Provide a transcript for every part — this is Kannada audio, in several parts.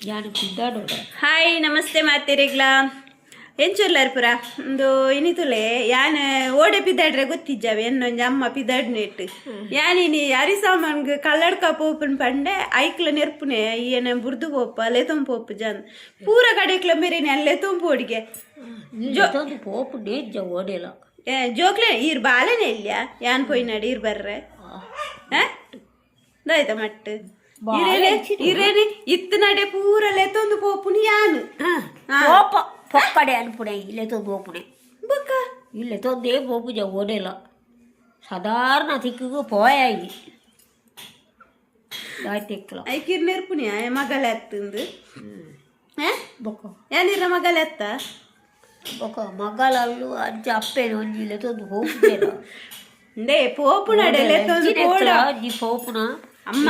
ಯಾನು ಪಿದ್ದಾಡೋಡ ಹಾಯ್ ನಮಸ್ತೆ ಮಾತೇರಿಗ್ಲ ಎಂಚುರ್ಲಾರ್ ಪುರ ಒಂದು ಇನಿತುಲೆ ಯಾನ್ ಓಡೆ ಪಿದಾಡ್ರೆ ಗೊತ್ತಿಜ್ಜಾವೆ ಎನ್ನೊಂಜಿ ಅಮ್ಮ ಪಿದಾಡ್ ನೆಟ್ ಯಾನಿನಿ ಅರಿಸಾಮಾನ್ಗ್ ಕಲ್ಲಡ್ಕ ಪೋಪುನ್ ಪಂಡೆ ಐಕ್ಲ ನೆರ್ಪುನೆ ಏನ ಬುರ್ದು ಪೋಪ ಲೆತೊಂ ಪೋಪು ಜನ್. ಪೂರ ಕಡೆಕ್ಲ ಮೇರಿನಿ ಅಲ್ಲೆ ಲೆತೊಂ ಪೋಡಿಗೆ ಪೋಪು ಡೇಜ್ಜ ಓಡೆಲ ಏ, ಜೋಕ್ಲೆ ಇರ್ ಬಾಲೆನೆ ಇಲ್ಲ ಯಾನ್ ಪೋಯ್ನಾಡಿ ಇರ್ ಬರ್ರೆ? ದಾಯ್ತ ಮಟ್ಟ್. ಇರೇನೆ ಇರೇನೆ ಇತ್ತ ನಡೆ ಪೂರ ಲೆತೊಂದು ಪೋಪುನಿ ಯಾನು ಹಾ. ಪೋಪ ಪೊಕ್ಕಡೆ ಅನ್ಪುಣೆ ಇಲ್ಲೇ ತೊಂದು ಓಪುಣೆ ಬೊಕ್ಕ ಇಲ್ಲೇ ತೊಂದೇ ಪೋಪುಜ ಓಡೆಲ ಸಾಧಾರಣ ತಿಕ್ಕಿಗೂ ಪೋಯಾಯಿ ದಾಯ್ತಿಕ್ಕಲ ಐಕಿರ್ ನೆರ್ಪುನಿಯ ಮಗಳ ಎತ್ತಂದು ಬೊಕ್ಕ ಏನಿರ ಮಗಳ ಎತ್ತ ಬೊಕ್ಕ ಮಗಳಲ್ಲು ಅಜ್ಜ ಅಪ್ಪೇನು ಒಂಜಿ ಇಲ್ಲೇ ತೊಂದು ಹೋಗ್ತೇನ ದೇ ಪೋಪು ನಡೆ ಲೆತ್ತೊಂದು ಪೋಡ ಅಜ್ಜಿ ಪೋಪುನ ಅಮ್ಮ.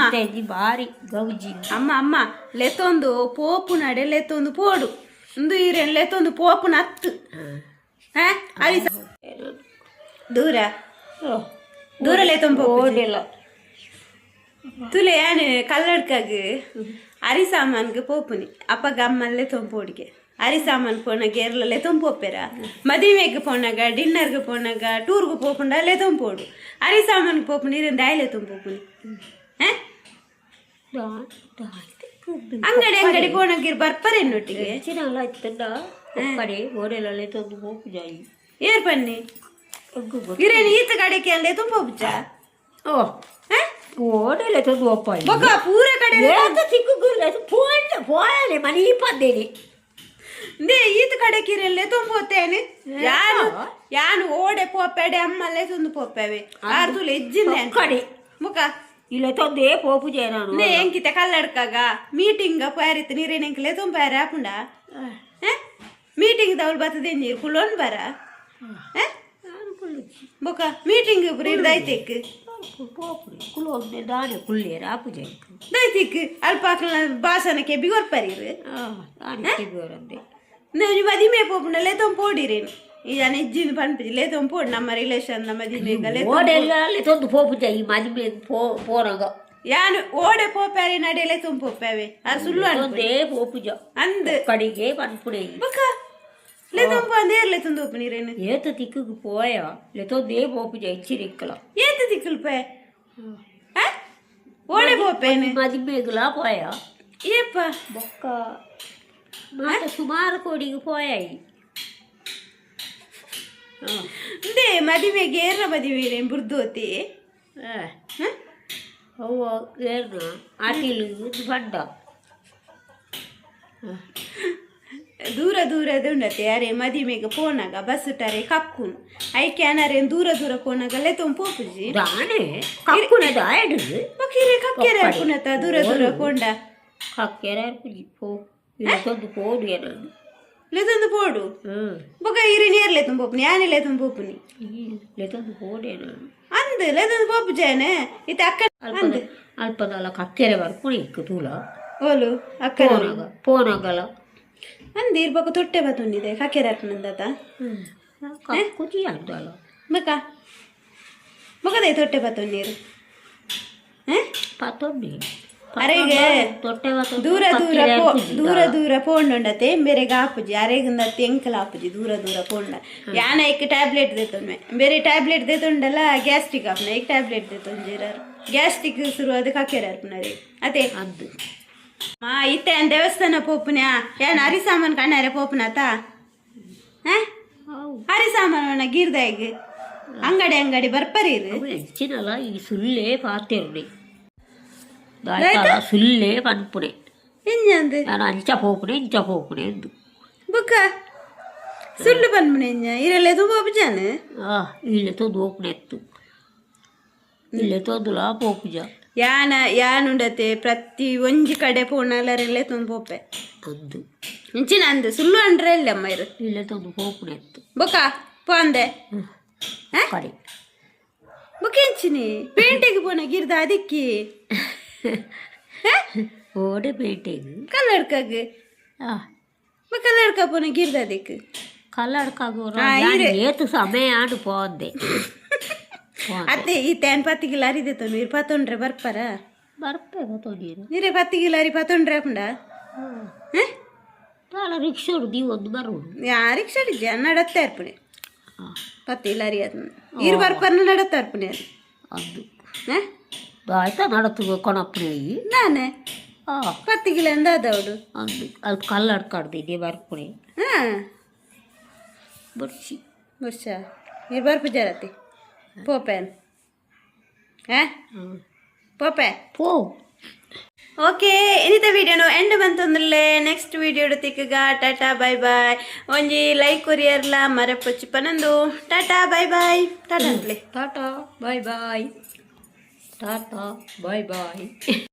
ಬಾರಿ ಗೌಜಿ. ಅಮ್ಮ ಅಮ್ಮ ಲೆತ್ತೊಂದು ಪೋಪು ನಡೆ ಲೆತ್ತೊಂದು ಪೋಡು. ಉಂದು ಈರೇನ್ ಲೆತ್ತೊಂದು ಪೋಪುನ ನತ್ತು. ಹಾ ಅರಿ ದೂರ. ದೂರ ಲೆತ್ತೊಂದು ಪೋಪು ಓಡೆಲ ತುಲೆ ಏನು ಕಲ್ಲಡ್ಕಾಗ. ಅರಿ ಸಾಮಾನ್ಗೆ ಪೋಪುನಿ. ಅಪ್ಪಗ ಅಮ್ಮಲ್ಲೇ ತೊಂಪೋಡಿಗೆ ಅರಿ ಸಾಮಾನ್ ಪೋನಾಗ ಎರಲಲ್ಲೇ ತೊಂಪೋಪೆರ ಮದುವೆಗೆ ಪೋನಾಗ ಡಿನ್ನರ್ಗೆ ಪೋನಾಗ ಟೂರ್ಗೆ ಪೋಪುಂಡ ಅಲ್ಲೇ ತೊಂಪೋಡು ಅರಿ ಸಾಮಾನ್ ಪೋಪುನಿ ಇರಿಂದ ಆಯ್ಲೆ ತೊಂಪೋಪುನಿ ಅಂಗಡಿ ಅಂಗಡಿ ಪೋನಾಗ ಬರ್ಪರೆ ನೊಟ್ಟಿಗೆ ಹೆಚ್ಚಿನಲ್ಲ ಇತ್ತಂಡ ಕಡೆ ಓಡೆಲಲ್ಲೇ ತಂದು ಹೋಗು ಜಾಯಿ ಏರ್ ಪನ್ನಿ ಒಗ್ಗು ಗೊತ್ತು. ಇರೇನು ಈತ ಕಡೆಗೆ ಅಲ್ಲೇ ತೊಂಪೋಪುಚ್ಚ ಓ ಓಡೆಲೆ ತಂದು ಒಪ್ಪ ಬೊಕ ಪೂರ ಕಡೆ ಏತ ಸಿಕ್ಕುಗುಲ್ಲ ಪೋಯ್ ಪೋಯಲೆ ಮನಿ ಪದ್ದೇನೆ ದೇ ಈತ ಕಡೆ ಕಿರಲ್ಲೇ ತೊಂಬೋತೇನೆ ಯಾನು ಯಾನು ಓಡೆ ಪೋಪೆಡೆ ಅಮ್ಮಲ್ಲೇ ತೊಂದು ಪೋಪೆವೆ ಆರ್ದುಲೆ ಎಜ್ಜಿಂದೆ ಅಂತ ಕಡೆ ಮುಖ ಇಲ್ಲ ತಂದೆ ಪೋಪುಜೆ ನಾನು ನೇ ಎಂಕಿತ ಕಲ್ಲಡ್ಕಾಗ ಮೀಟಿಂಗ್ ಪ್ಯಾರಿತ್ ನೀರೇನೆಂಕ್ಲೆ ತೊಂಪಾರ ಆಪುಂಡ ಮೀಟಿಂಗ್ ದವಲ್ ಬರ್ತದೆ ನೀರು ಕುಲೋನ್ ಬರ ಬೊಕ ಮೀಟಿಂಗ್ ಪುರ ದೈತೆಕ್ ಪೋಪುರಿ ಕುಲು ಒಮ್ಮೆ ದಾಣೆ ಕುಳ್ಳೇರ ಆಪುಜೆ ದೈತಿಕ್ ಅಲ್ಪಾಕ್ಲ ಬಾಸನಕ್ಕೆ ಬಿಗೊರ್ಪರಿರು ದಾಣೆ ತೆಗೋರಂದೆ ನೀವು ಮದಿಮೆ ಪೋಪುಂಡ ಲೇತೊಂ ಪೋಡಿರೇನು ಈಗ ನೆಜ್ಜಿನ ಪನ್ಪಿಜಿ ಲೇತೊಂ ಪೋಡ್ ನಮ್ಮ ರಿಲೇಷನ್ ನಮ್ಮ ಮದಿಮೆಗ ಓಡೆಲ್ಲ ತಂದು ಪೋಪುಜೆ ಈ ಮದುವೆ ಪೋ ಪೋನಾಗ ಯಾನು ಓಡೆ ಪೋಪ್ಯಾರಿ ನಡೆಯಲೇ ತುಂಬ ಪೋಪ್ಯಾವೆ ಅದು ಸುಳ್ಳು ಅನ್ಪು ತಂದೆ ಪೋಪುಜ ಅಂದ್ ಕಡೆಗೆ ಪನ್ಪುಣೆ ಬೊಕ ಲೇ ತುಂಬ ಅಂದೇರ್ಲೆ ತುಂಬ ಉಪ್ಪು ನೀರೇನು ಏತ ತಿಕ್ಕುಗು ಪೋಯ ಲೆತೊಂದೇ ಪೋಪುಜ ಹೆಚ್ಚಿರಿಕ್ಕಲ ಏತ ತಿಕ್ಕಲ್ಪೆ ಓಡೆ ಪೋಪೇನು ಮದುವೆಗುಲ ಪೋಯ ಏಪ್ಪ ಬೊಕ್ಕ ಮಾತ ಸುಮಾರು ಕೋಡಿಗೆ ಪೋಯಾಯಿ ಅಂದೇ ಮದಿಮೆಗೆ ಏರ್ರ ಮದಿವೆ ಬುರ್ದೋತಿ ಅವ ಏರ್ನ ಆಟಿಲು ಬಂಡ ದೂರ ದೂರದ ಉಂಡತೆ ಯಾರೇ ಮದಿಮೆಗೆ ಪೋನಾಗ ಬಸ್ ಟಾರೆ ಕಕ್ಕುನು ಐಕೆ ಅನಾರೆ ದೂರ ದೂರ ಪೋನಾಗ ಲೇ ತುಂಬ ಪೋಪುಜಿ ದಾನೆ ಕಕ್ಕುನೆ ದಾಯಡು ಬಕೀರೆ ಕಕ್ಕೆರೆ ಹಾಕುನತ ದೂರ ದೂರ ಪೋಂಡ ಕಕ್ಕೆರ ಪುಜಿ ಪೋ ಇಲ್ಲೊಂದು ಕೋಡು ಏನನ್ನು ಲೆತೊಂದು ಪೋಡು ಹ್ಮ್ ಬೊಕ ಇರಿ ನೀರ್ಲೆ ತುಂಬ ಪೋಪುನಿ ಯಾನೆಲೆ ತುಂಬ ಪೋಪುನಿ ಲೆತೊಂದು ಕೋಡು ಏನನ್ನು ಅಂದ್ ಲೆತೊಂದು ಪೋಪು ಜೇನೆ ಇತ್ತ ಅಕ್ಕ ಅಲ್ಪದ ಅಲ್ಪದಲ್ಲ ಕಕ್ಕೆರೆ ಬರ್ಪುಣಿ ಇಕ್ಕು ತೂಲ ಓಲು ಅಕ್ಕ ಪೋನಾಗ ಪೋನಾಗಲ್ಲ ಅಂದ್ ಇರ್ಬೇಕು ತೊಟ್ಟೆ ಬತ್ತುಂಡಿದೆ ಕಕ್ಕೆರೆ ಹಾಕುನಂದತ ಕುಚಿ ಆಗ್ದಲ್ಲ ಬಕ ಬಕದೆ ತೊಟ್ಟೆ ಬತ್ತುಂಡು ನೀರು ಹ? ಪತ್ತೊಂದು ಅರೆಗೆ ದೂರ ದೂರ ಪೋ ದೂರ ದೂರ ಪೋಂಡುಂಡತೆ ಬೇರೆಗೆ ಆಪುಜಿ ಅರೆಗಿಂದ ತೆಂಕಲ ಆಪುಜಿ ದೂರ ದೂರ ಪೋಂಡ. ಯಾನ ಇಕ್ ಟ್ಯಾಬ್ಲೆಟ್ ದೇತೊಂಡೆ ಬೇರೆ ಟ್ಯಾಬ್ಲೆಟ್ ದೇತೊಂಡಲ್ಲ ಗ್ಯಾಸ್ಟ್ರಿಕ್ ಆಪ್ನ ಈಗ ಟ್ಯಾಬ್ಲೆಟ್ ದೇತೊಂಜಿರಾರು ಗ್ಯಾಸ್ಟ್ರಿಕ್ ಶುರು ಅದಕ್ಕೆ ಕಕ್ಕೆರೆ ಹಾರ್ಪುನರಿ ಅದೇ ಅದು. ಮಾ ಇತ್ತೆ ಅನ್ ದೇವಸ್ಥಾನ ಪೋಪುನ್ಯಾ? ಏನ್ ಹರಿ ಸಾಮಾನ್ ಕಣ್ಣಾರೆ ಪೋಪುನಾತ? ಹರಿ ಸಾಮಾನ ಗಿರ್ದಾಗ್ ಅಂಗಡಿ ಅಂಗಡಿ ಬರ್ಪರಿ ಅವು ಹೆಚ್ಚಿನಲ್ಲ ಈ ಸುಳ್ಳೇ ಪಾತಿರ್ನಿ ದಾಯ್ತಾಳ ಸುಳ್ಳೇ ಪನ್ಪುಣೆ ಎಂಜಂದು ನಾನು ಅಂಚ ಪೋಪುಣೆ ಇಂಚ ಪೋಪುಣೆ ಎಂದು ಬುಕ್ಕ? ಸುಳ್ಳು ಬಂದ್ಬಿಡಿ ಎಂಜ ಇರಲ್ಲ ತುಂಬ ಜಾನ. ಆ ಇಲ್ಲೇ ತೊಂದು ಓಪುಣೆ ಎತ್ತು ಇಲ್ಲೇ ತೊಂದುಲ ಪೋಪುಜ ಯಾನ ಯಾನುಂಡತೆ? ಪ್ರತಿ ಒಂಜಿ ಕಡೆ ಪೋಣಲರೆಲ್ಲೇ ತುಂಬ ಪೋಪೆ ಅಂದು. ಇಂಚಿನ ಅಂದು. ಸುಳ್ಳು ಅಂಡ್ರೆ ಇಲ್ಲ ಅಮ್ಮ ಇರು? ಇಲ್ಲೇ ತೊಂದು ಎತ್ತು ಬುಕ್ಕ ಪೋಂದೆ ಬುಕ್ಕ ಎಂಚಿನಿ ಪೇಂಟೆಗೆ ಪೋನ ಗಿರ್ದ ಅದಕ್ಕಿ? ಓಡೆ ಪೇಟೆಗೆ ಕಲ್ಲಡ್ಕಾಗ ಆ ಕಲ್ಲಡ್ಕ ಪೋನ ಗಿರ್ದ ಅದಕ್ಕೆ ಕಲ್ಲಡ್ಕಾಗೋರ ಆ, ಇರೆ. ಏತು ಸಮಯ ಆಡು ಪೋಂದೆ ಅತ್ತೆ ಈ ತೇನ್ ಪತ್ತಿಗೆ ಲಾರಿ ದೇತನು ಇರ್ ಪತ್ತೊಂಡ್ರೆ ಬರ್ಪಾರ ಬರ್ಬೇಕು ನೀರು ನೀರೇ ಪತ್ತಿಗೆ ಲಾರಿ ಪತ್ತೊಂಡ್ರೆ ಹಾಕೊಂಡ ಹೇ ತಾಳ ರಿಕ್ಷೋಡು ದಿವದ್ದು ಬರೋಡು ಯಾರಿಗೆ ಸಡಿದ್ಯಾ ನಡತ್ತಾ ಇರ್ಪಣೆ ಹಾಂ ಪತ್ತೆ ಇಲ್ಲ ಅರಿಯದು ಇರು ಬರ್ಪರ್ನ ನಡತ್ತಾ ಇರ್ಪಣೆ ಅದು ಅದು ಹೇ ಆಯ್ತಾ ನಡತು ಕೊಣಪ್ಪನೇ. ನಾನೇ? ಹಾಂ ಪತ್ತಿಗಿಲ್ಲ ಅಂದವಡು ಅದು ಅದು ಕಲ್ಲಡ್ಕಾಡ್ದಿದ್ದೆ ಬರ್ಪಣೆ. ಹಾಂ. ಬಡ್ಸಿ ವರ್ಷ ಈ ಬರ್ಪು ಜರತಿ? ಪೋಪೇನ್ ಹೇ? ಹ್ಞೂ ಪೋಪೆ ಪೋ. ಓಕೆ ಇನ್ನಿತ ವಿಡಿಯೋನು ಎಂಡ್ ಬಂತಂದ್ರಲ್ಲೇ ನೆಕ್ಸ್ಟ್ ವಿಡಿಯೋ ತಿಕ್ಕಗ. ಟಾಟಾ ಬೈ ಬಾಯ್ ಒಂಜಿ ಲೈಕ್ ಕೊರಿಯರ್ಲ ಮರಪೊಚ್ಚಿ ಪನಂದು ಟಾಟಾ ಬೈ ಬಾಯ್ ಟಾಟಾ ಅಂತಲೇ. Tata bye bye tata bye பாய்